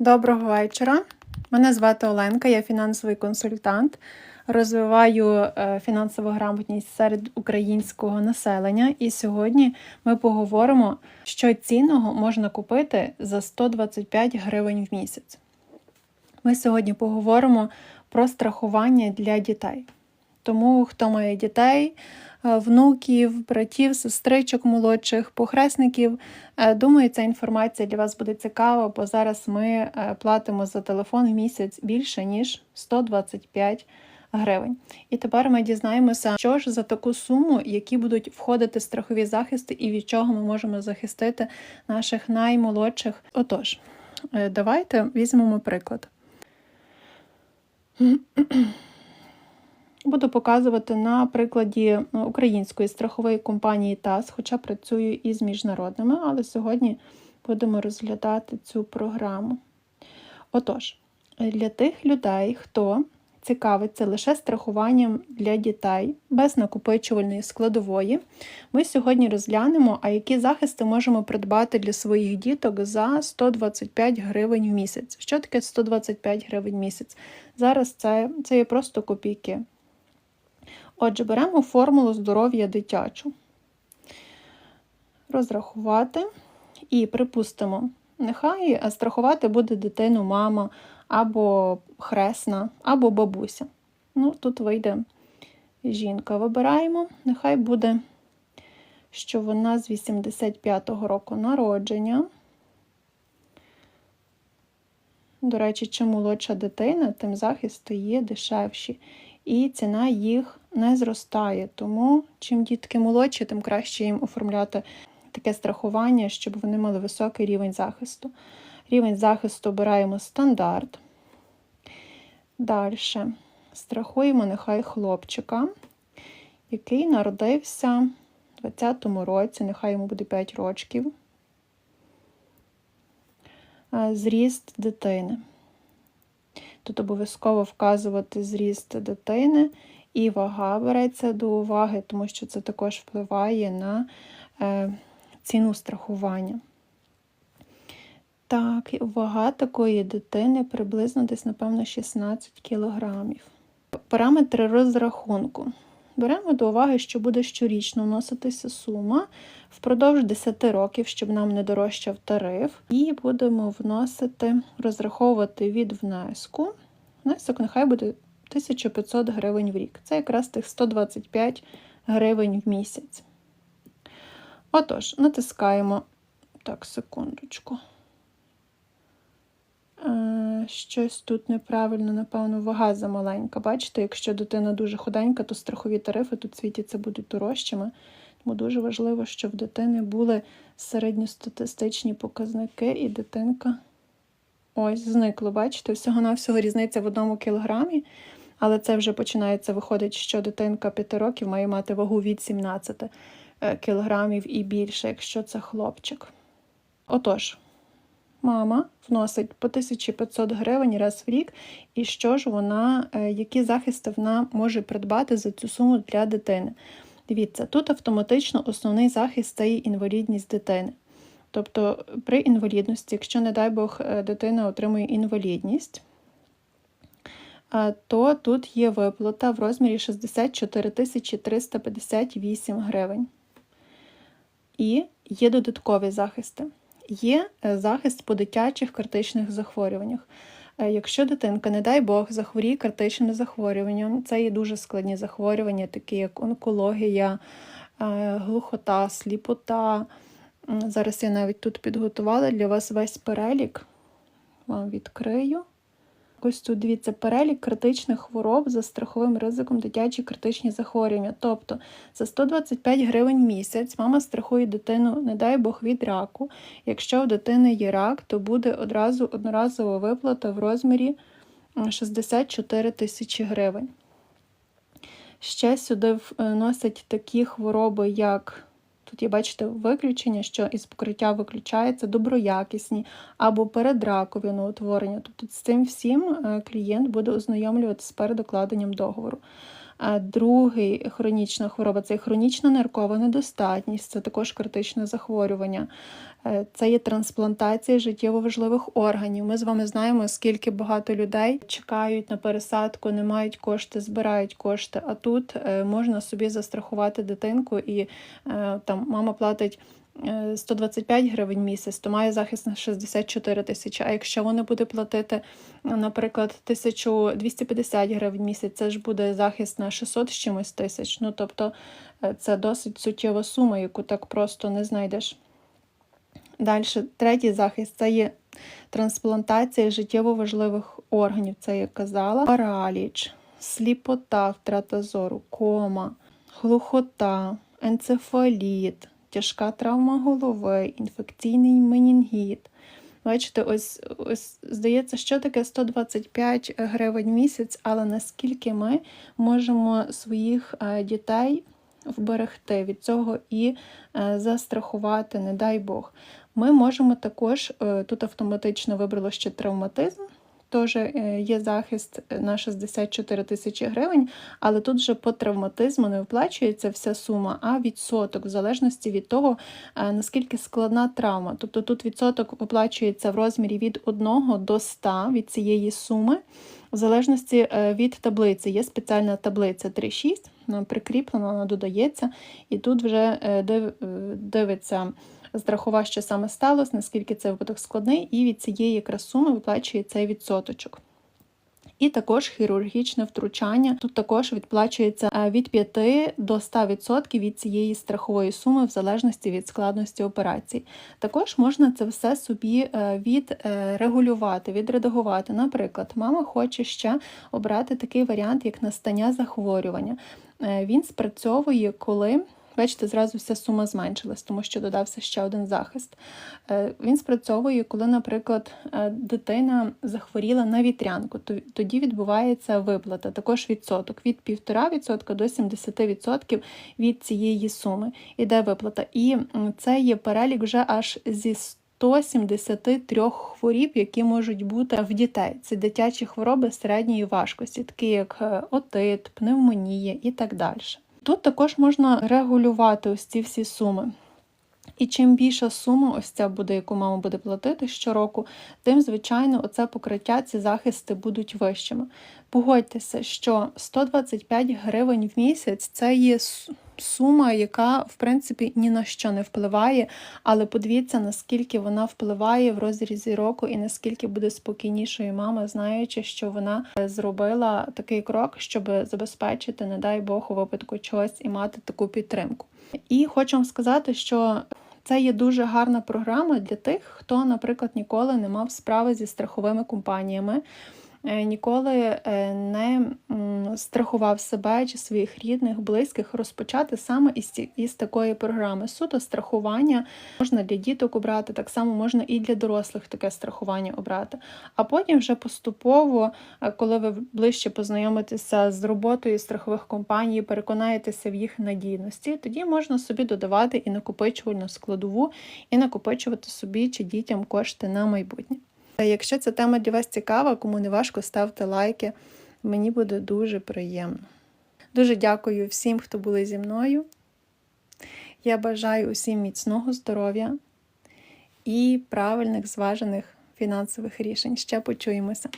Доброго вечора. Мене звати Оленка, я фінансовий консультант. Розвиваю е, фінансову грамотність серед українського населення. І сьогодні ми поговоримо, що цінного можна купити за 125 гривень в місяць. Ми сьогодні поговоримо про страхування для дітей. Тому, хто має дітей, е, внуків, братів, сестричок молодших, похресників, е, думаю, ця інформація для вас буде цікава, бо зараз ми е, платимо за телефон в місяць більше, ніж 125 гривень. І тепер ми дізнаємося, що ж за таку суму, які будуть входити страхові захисти і від чого ми можемо захистити наших наймолодших. Отож, давайте візьмемо приклад. Буду показувати на прикладі е, української страхової компанії ТАС, хоча працюю із міжнародними, але сьогодні будемо розглядати цю програму. Отож, для тих людей, хто цікавиться лише страхуванням для дітей без накопичувальної складової, ми сьогодні розглянемо, а які захисти можемо придбати для своїх діток за 125 гривень в місяць. Що таке 125 гривень в місяць? Зараз це, це є просто копійки. Отже, беремо формулу здоров'я дитячу. Розрахувати і припустимо, нехай страхувати буде дитину мама, або хресна, або бабуся. Ну, тут вийде жінка. Вибираємо, нехай буде, що вона з 85-го року народження. До речі, чим молодша дитина, тим захисти є дешевші. І ціна їх не зростає. Тому, чим дітки молодші, тим краще їм оформляти таке страхування, щоб вони мали високий рівень захисту. Рівень захисту обираємо стандарт. Далі страхуємо нехай хлопчика, який народився у 20-му році, нехай йому буде 5 років. Зріст дитини. Тут обов'язково вказувати зріст дитини і вага береться до уваги, тому що це також впливає на е, ціну страхування. Так, вага такої дитини приблизно десь, напевно, 16 кілограмів. Параметри розрахунку. Беремо до уваги, що буде щорічно вноситися сума впродовж 10 років, щоб нам не дорожчав тариф. І будемо вносити, розраховувати від внеску. Внесок нехай буде 1500 гривень в рік. Це якраз тих 125 гривень в місяць. Отож, натискаємо так, секундочку. Е, щось тут неправильно, напевно, вага замаленька. Бачите, якщо дитина дуже худенька, то страхові тарифи тут світяться будуть дорожчими. Тому дуже важливо, щоб в дитини були середньостатистичні показники, і дитинка ось зникло. Бачите, всього-навсього різниця в одному кілограмі, але це вже починається виходить, що дитинка 5 років має мати вагу від 17 е, кілограмів і більше, якщо це хлопчик. Отож мама вносить по 1500 гривень раз в рік, і що ж вона, е, які захисти вона може придбати за цю суму для дитини. Дивіться, тут автоматично основний захист це інвалідність дитини. Тобто при інвалідності, якщо, не дай Бог, е, дитина отримує інвалідність, то тут є виплата в розмірі 64 358 гривень. І є додаткові захисти є е, захист по дитячих критичних захворюваннях. Е, якщо дитинка, не дай Бог, захворіє критичним захворюванням, це є дуже складні захворювання, такі як онкологія, е, глухота, сліпота. Зараз я навіть тут підготувала для вас весь перелік. Вам відкрию. Ось тут дивіться перелік критичних хвороб за страховим ризиком дитячі критичні захворювання. Тобто за 125 гривень місяць мама страхує дитину, не дай Бог, від раку. Якщо у дитини є рак, то буде одразу одноразова виплата в розмірі 64 тисячі гривень. Ще сюди вносять такі хвороби, як Тут є, бачите, виключення, що із покриття виключається доброякісні або передракові утворення. Тобто з цим всім е, клієнт буде ознайомлюватися перед укладенням договору. Другий хронічна хвороба це хронічна ниркова недостатність, це також критичне захворювання. Е, Це є трансплантація життєво важливих органів. Ми з вами знаємо, скільки багато людей чекають на пересадку, не мають кошти, збирають кошти. А тут е, можна собі застрахувати дитинку, і е, там мама платить. Е, 125 гривень місяць, то має захист на 64 тисячі. А якщо вона буде платити, наприклад, 1250 гривень місяць, це ж буде захист на 600 з чимось тисяч. Ну тобто е, це досить суттєва сума, яку так просто не знайдеш. Далі, третій захист це є трансплантація життєво важливих органів. Це я казала. Параліч, сліпота, втрата зору, кома, глухота, енцефаліт, тяжка травма голови, інфекційний менінгіт. Бачите, ось, ось здається, що таке 125 гривень в місяць, але наскільки ми можемо своїх е, дітей вберегти від цього і е, застрахувати, не дай Бог. Ми можемо також, е, тут автоматично вибрало ще травматизм, теж е, є захист на 64 тисячі гривень, але тут вже по травматизму не виплачується вся сума, а відсоток, в залежності від того, е, наскільки складна травма. Тобто тут відсоток виплачується в розмірі від 1 до 100 від цієї суми. В залежності е, від таблиці є спеціальна таблиця 3.6, вона прикріплена, вона додається, і тут вже див- дивиться страхова, що саме сталося, наскільки цей випадок складний, і від цієї якраз суми виплачує цей відсоточок. І також хірургічне втручання. Тут також відплачується е, від 5 до 100% від цієї страхової суми, в залежності від складності операції. Також можна це все собі е, відрегулювати, відредагувати. Наприклад, мама хоче ще обрати такий варіант, як настання захворювання. Е, Він спрацьовує, коли. Бачите, зразу вся сума зменшилась, тому що додався ще один захист. Е, Він спрацьовує, коли, наприклад, е, дитина захворіла на вітрянку, то тоді відбувається виплата, також відсоток від 1,5% до 70% від цієї суми іде виплата. І це є перелік вже аж зі 173 хворіб, які можуть бути в дітей. Це дитячі хвороби середньої важкості, такі як е, отит, пневмонія і так далі. Тут також можна регулювати ось ці всі суми. І чим більша сума, ось ця буде, яку мама буде платити щороку, тим, звичайно, оце покриття, ці захисти будуть вищими. Погодьтеся, що 125 гривень в місяць це є сума, яка, в принципі, ні на що не впливає, але подивіться, наскільки вона впливає в розрізі року і наскільки буде спокійнішою мама, знаючи, що вона е, зробила такий крок, щоб забезпечити, не дай Бог, у випадку чогось і мати таку підтримку. І хочу вам сказати, що це є дуже гарна програма для тих, хто, наприклад, ніколи не мав справи зі страховими компаніями, ніколи е, не страхував себе чи своїх рідних, близьких, розпочати саме із, із такої програми. Суто страхування можна для діток обрати, так само можна і для дорослих таке страхування обрати. А потім вже поступово, е, коли ви ближче познайомитеся з роботою страхових компаній, переконаєтеся в їх надійності, тоді можна собі додавати і накопичувальну складову, і накопичувати собі чи дітям кошти на майбутнє. Якщо ця тема для вас цікава, кому не важко, ставте лайки. Мені буде дуже приємно. Дуже дякую всім, хто були зі мною. Я бажаю усім міцного здоров'я і правильних зважених фінансових рішень. Ще почуємося.